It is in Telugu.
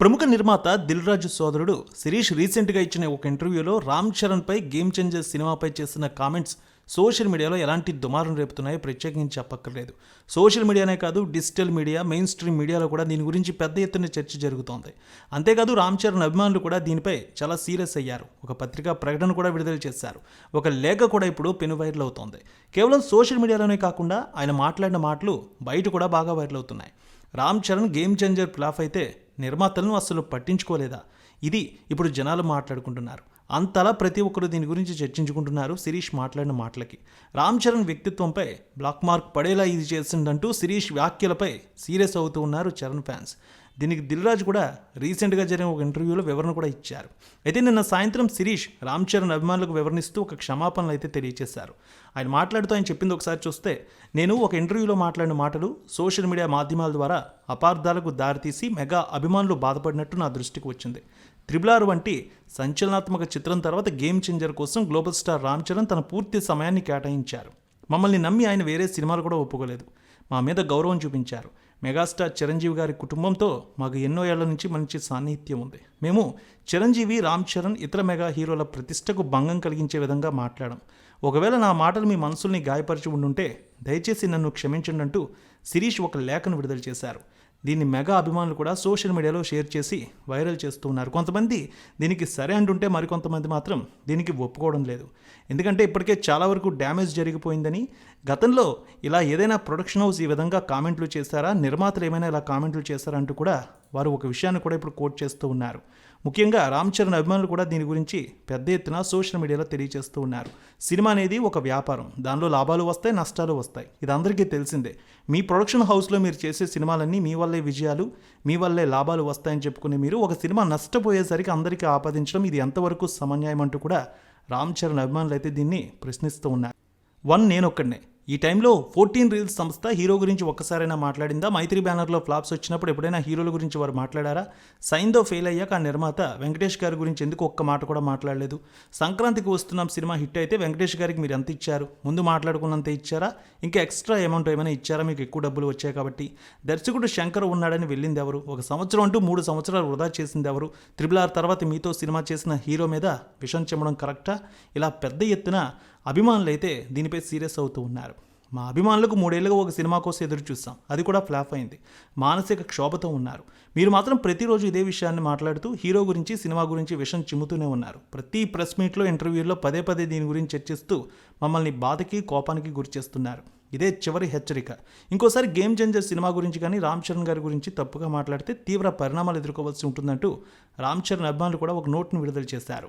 ప్రముఖ నిర్మాత దిల్ రాజు సోదరుడు శిరీష్ రీసెంట్గా ఇచ్చిన ఒక ఇంటర్వ్యూలో రామ్ చరణ్పై గేమ్ చేంజర్ సినిమాపై చేసిన కామెంట్స్ సోషల్ మీడియాలో ఎలాంటి దుమారం రేపుతున్నాయో ప్రత్యేకించి చెప్పక్కర్లేదు. సోషల్ మీడియానే కాదు డిజిటల్ మీడియా మెయిన్ స్ట్రీమ్ మీడియాలో కూడా దీని గురించి పెద్ద ఎత్తున చర్చ జరుగుతోంది. అంతేకాదు రామ్ చరణ్ అభిమానులు కూడా దీనిపై చాలా సీరియస్ అయ్యారు. ఒక పత్రికా ప్రకటన కూడా విడుదల చేశారు. ఒక లేఖ కూడా ఇప్పుడు పెను వైరల్ అవుతోంది. కేవలం సోషల్ మీడియాలోనే కాకుండా ఆయన మాట్లాడిన మాటలు బయట కూడా బాగా వైరల్ అవుతున్నాయి. Ram Charan game changer flop అయితే నిర్మాతలను అసలు పట్టించుకోలేదా? ఇది ఇప్పుడు జనాలు మాట్లాడుకుంటున్నారు. అంతలా ప్రతి ఒక్కరు దీని గురించి చర్చించుకుంటున్నారు శిరీష్ మాట్లాడిన మాటలకి. రామ్ చరణ్ వ్యక్తిత్వంపై బ్లాక్ మార్క్ పడేలా ఇది చేసిందంటూ శిరీష్ వ్యాఖ్యలపై సీరియస్ అవుతూ ఉన్నారు చరణ్ ఫ్యాన్స్. దీనికి దిల్రాజ్ కూడా రీసెంట్గా జరిగిన ఒక ఇంటర్వ్యూలో వివరణ కూడా ఇచ్చారు. అయితే నిన్న సాయంత్రం శిరీష్ రామ్ చరణ్ అభిమానులకు వివరణిస్తూ ఒక క్షమాపణలు అయితే తెలియజేశారు ఆయన మాట్లాడుతూ ఆయన చెప్పింది ఒకసారి చూస్తే నేను ఒక ఇంటర్వ్యూలో మాట్లాడిన మాటలు సోషల్ మీడియా మాధ్యమాల ద్వారా అపార్థాలకు దారితీసి మెగా అభిమానులు బాధపడినట్టు నా దృష్టికి వచ్చింది. త్రిబుల్ ఆర్ వంటి సంచలనాత్మక చిత్రం తర్వాత గేమ్ చేంజర్ కోసం గ్లోబల్ స్టార్ రామ్ చరణ్ తన పూర్తి సమయాన్ని కేటాయించారు. మమ్మల్ని నమ్మి ఆయన వేరే సినిమాలు కూడా ఒప్పుకోలేదు. మా మీద గౌరవం చూపించారు. మెగాస్టార్ చిరంజీవి గారి కుటుంబంతో మాకు ఎన్నో ఏళ్ళ నుంచి మంచి సాన్నిహిత్యం ఉంది. మేము చిరంజీవి రామ్ చరణ్ ఇతర మెగా హీరోల ప్రతిష్టకు భంగం కలిగించే విధంగా మాట్లాడాం. ఒకవేళ నా మాటలు మీ మనసుల్ని గాయపరిచి ఉండుంటే దయచేసి నన్ను క్షమించండి అంటూ శిరీష్ ఒక లేఖను విడుదల చేశారు. దీన్ని మెగా అభిమానులు కూడా సోషల్ మీడియాలో షేర్ చేసి వైరల్ చేస్తూ ఉన్నారు కొంతమంది దీనికి సరే అంటుంటే మరికొంతమంది మాత్రం దీనికి ఒప్పుకోవడం లేదు. ఎందుకంటే ఇప్పటికే చాలా వరకు డ్యామేజ్ జరిగిపోయిందని గతంలో ఇలా ఏదైనా ప్రొడక్షన్ హౌస్ ఈ విధంగా కామెంట్లు చేశారా నిర్మాతలు ఏమైనా ఇలా కామెంట్లు చేశారా అంటూ కూడా వారు ఒక విషయాన్ని కూడా ఇప్పుడు కోట్ చేస్తూ ఉన్నారు. ముఖ్యంగా రామ్ చరణ్ అభిమానులు కూడా దీని గురించి పెద్ద ఎత్తున సోషల్ మీడియాలో తెలియజేస్తూ ఉన్నారు. సినిమా అనేది ఒక వ్యాపారం. దానిలో లాభాలు వస్తాయి నష్టాలు వస్తాయి. ఇది అందరికీ తెలిసిందే. మీ ప్రొడక్షన్ హౌస్లో మీరు చేసే సినిమాలన్నీ మీ వల్లే విజయాలు మీ వల్లే లాభాలు వస్తాయని చెప్పుకునే మీరు ఒక సినిమా నష్టపోయేసరికి అందరికీ ఆపాదించడం ఇది ఎంతవరకు సమన్యాయం అంటూ కూడా రామ్ చరణ్ అభిమానులు అయితే దీన్ని ప్రశ్నిస్తూ ఉన్నారు. వన్ నేనొక్కడనే. ఈ టైంలో ఫోర్టీన్ రీల్స్ సంస్థ హీరో గురించి ఒక్కసారైనా మాట్లాడిందా? మైత్రి బ్యానర్లో ఫ్లాప్స్ వచ్చినప్పుడు ఎప్పుడైనా హీరోల గురించి వారు మాట్లాడారా? సైన్తో ఫెయిల్ అయ్యాక ఆ నిర్మాత వెంకటేష్ గారి గురించి ఎందుకు ఒక్క మాట కూడా మాట్లాడలేదు? సంక్రాంతికి వస్తున్నాం సినిమా హిట్ అయితే వెంకటేష్ గారికి మీరు ఎంత ఇచ్చారు? ముందు మాట్లాడుకున్నంత ఇచ్చారా? ఇంకా ఎక్స్ట్రా అమౌంట్ ఏమైనా ఇచ్చారా? మీకు ఎక్కువ డబ్బులు వచ్చాయి కాబట్టి. దర్శకుడు శంకర్ ఉన్నాడని వెళ్ళింది ఎవరు? ఒక సంవత్సరం అంటూ మూడు సంవత్సరాలు వృధా చేసింది ఎవరు? త్రిబుల్ ఆర్ తర్వాత మీతో సినిమా చేసిన హీరో మీద విషం చెమ్మడం కరెక్టా? ఇలా పెద్ద ఎత్తున అభిమానులు అయితే దీనిపై సీరియస్ అవుతూ ఉన్నారు. మా అభిమానులకు మూడేళ్ళుగా ఒక సినిమా కోసం ఎదురు చూస్తాం. అది కూడా ఫ్లాప్ అయింది. మానసిక క్షోభతో ఉన్నారు. మీరు మాత్రం ప్రతిరోజు ఇదే విషయాన్ని మాట్లాడుతూ హీరో గురించి సినిమా గురించి విషం చిమ్ముతూనే ఉన్నారు. ప్రతి ప్రెస్ మీట్లో ఇంటర్వ్యూల్లో పదే పదే దీని గురించి చర్చిస్తూ మమ్మల్ని బాధకి కోపానికి గురి చేస్తున్నారు. ఇదే చివరి హెచ్చరిక. ఇంకోసారి గేమ్ చేంజర్ సినిమా గురించి కానీ రామ్ చరణ్ గారి గురించి తప్పుగా మాట్లాడితే తీవ్ర పరిణామాలు ఎదుర్కోవాల్సి ఉంటుందంటూ రామ్ చరణ్ అభిమానులు కూడా ఒక నోట్ను విడుదల చేశారు.